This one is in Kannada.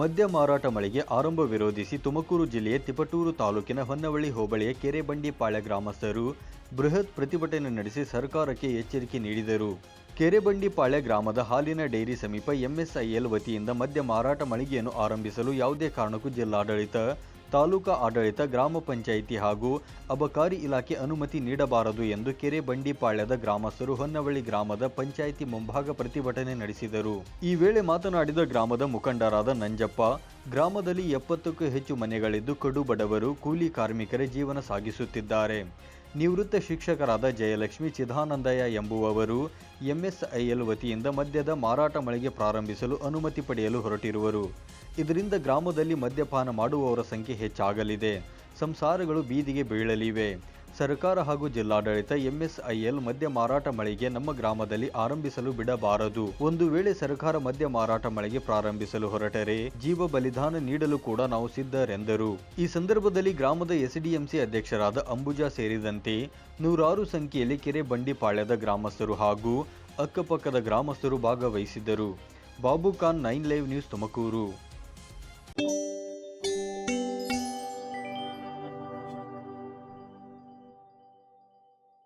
ಮದ್ಯ ಮಾರಾಟ ಮಳಿಗೆ ಆರಂಭ ವಿರೋಧಿಸಿ ತುಮಕೂರು ಜಿಲ್ಲೆಯ ತಿಪಟೂರು ತಾಲೂಕಿನ ಹೊನ್ನವಳ್ಳಿ ಹೋಬಳಿಯ ಕೆರೆಬಂಡಿಪಾಳ್ಯ ಗ್ರಾಮಸ್ಥರು ಬೃಹತ್ ಪ್ರತಿಭಟನೆ ನಡೆಸಿ ಸರ್ಕಾರಕ್ಕೆ ಎಚ್ಚರಿಕೆ ನೀಡಿದರು. ಕೆರೆಬಂಡಿಪಾಳ್ಯ ಗ್ರಾಮದ ಹಾಲಿನ ಡೈರಿ ಸಮೀಪ ಎಂಎಸ್ಐಎಲ್ ವತಿಯಿಂದ ಮದ್ಯ ಮಾರಾಟ ಮಳಿಗೆಯನ್ನು ಆರಂಭಿಸಲು ಯಾವುದೇ ಕಾರಣಕ್ಕೂ ಜಿಲ್ಲಾಡಳಿತ ತಾಲೂಕಾ ಆಡಳಿತ, ಗ್ರಾಮ ಪಂಚಾಯಿತಿ ಹಾಗೂ ಅಬಕಾರಿ ಇಲಾಖೆ ಅನುಮತಿ ನೀಡಬಾರದು ಎಂದು ಕೆರೆ ಬಂಡಿಪಾಳ್ಯದ ಗ್ರಾಮಸ್ಥರು ಹೊನ್ನವಳ್ಳಿ ಗ್ರಾಮದ ಪಂಚಾಯಿತಿ ಮುಂಭಾಗ ಪ್ರತಿಭಟನೆ ನಡೆಸಿದರು. ಈ ವೇಳೆ ಮಾತನಾಡಿದ ಗ್ರಾಮದ ಮುಖಂಡರಾದ ನಂಜಪ್ಪ, ಗ್ರಾಮದಲ್ಲಿ ಎಪ್ಪತ್ತಕ್ಕೂ ಹೆಚ್ಚು ಮನೆಗಳಿದ್ದು ಕಡು ಬಡವರು, ಕೂಲಿ ಕಾರ್ಮಿಕರೇ ಜೀವನ ಸಾಗಿಸುತ್ತಿದ್ದಾರೆ. ನಿವೃತ್ತ ಶಿಕ್ಷಕರಾದ ಜಯಲಕ್ಷ್ಮಿ ಚಿದಾನಂದಯ್ಯ ಎಂಬುವವರು ಎಂಎಸ್ಐಎಲ್ ವತಿಯಿಂದ ಮದ್ಯದ ಮಾರಾಟ ಮಳಿಗೆ ಪ್ರಾರಂಭಿಸಲು ಅನುಮತಿ ಪಡೆಯಲು ಹೊರಟಿರುವರು. ಇದರಿಂದ ಗ್ರಾಮದಲ್ಲಿ ಮದ್ಯಪಾನ ಮಾಡುವವರ ಸಂಖ್ಯೆ ಹೆಚ್ಚಾಗಲಿದೆ. ಸಂಸಾರಗಳು ಬೀದಿಗೆ ಬೀಳಲಿವೆ. ಸರ್ಕಾರ ಹಾಗೂ ಜಿಲ್ಲಾಡಳಿತ ಎಂಎಸ್ಐಎಲ್ ಮದ್ಯ ಮಾರಾಟ ಮಳಿಗೆ ನಮ್ಮ ಗ್ರಾಮದಲ್ಲಿ ಆರಂಭಿಸಲು ಬಿಡಬಾರದು. ಒಂದು ವೇಳೆ ಸರ್ಕಾರ ಮದ್ಯ ಮಾರಾಟ ಮಳಿಗೆ ಪ್ರಾರಂಭಿಸಲು ಹೊರಟರೆ ಜೀವ ಬಲಿದಾನ ನೀಡಲು ಕೂಡ ನಾವು ಸಿದ್ಧರೆಂದರು. ಈ ಸಂದರ್ಭದಲ್ಲಿ ಗ್ರಾಮದ ಎಸ್ಡಿಎಂಸಿ ಅಧ್ಯಕ್ಷರಾದ ಅಂಬುಜಾ ಸೇರಿದಂತೆ ನೂರಾರು ಸಂಖ್ಯೆಯಲ್ಲಿ ಕೆರೆ ಬಂಡಿಪಾಳ್ಯದ ಗ್ರಾಮಸ್ಥರು ಹಾಗೂ ಅಕ್ಕಪಕ್ಕದ ಗ್ರಾಮಸ್ಥರು ಭಾಗವಹಿಸಿದ್ದರು. Babu Khan nine live news Tumakuru.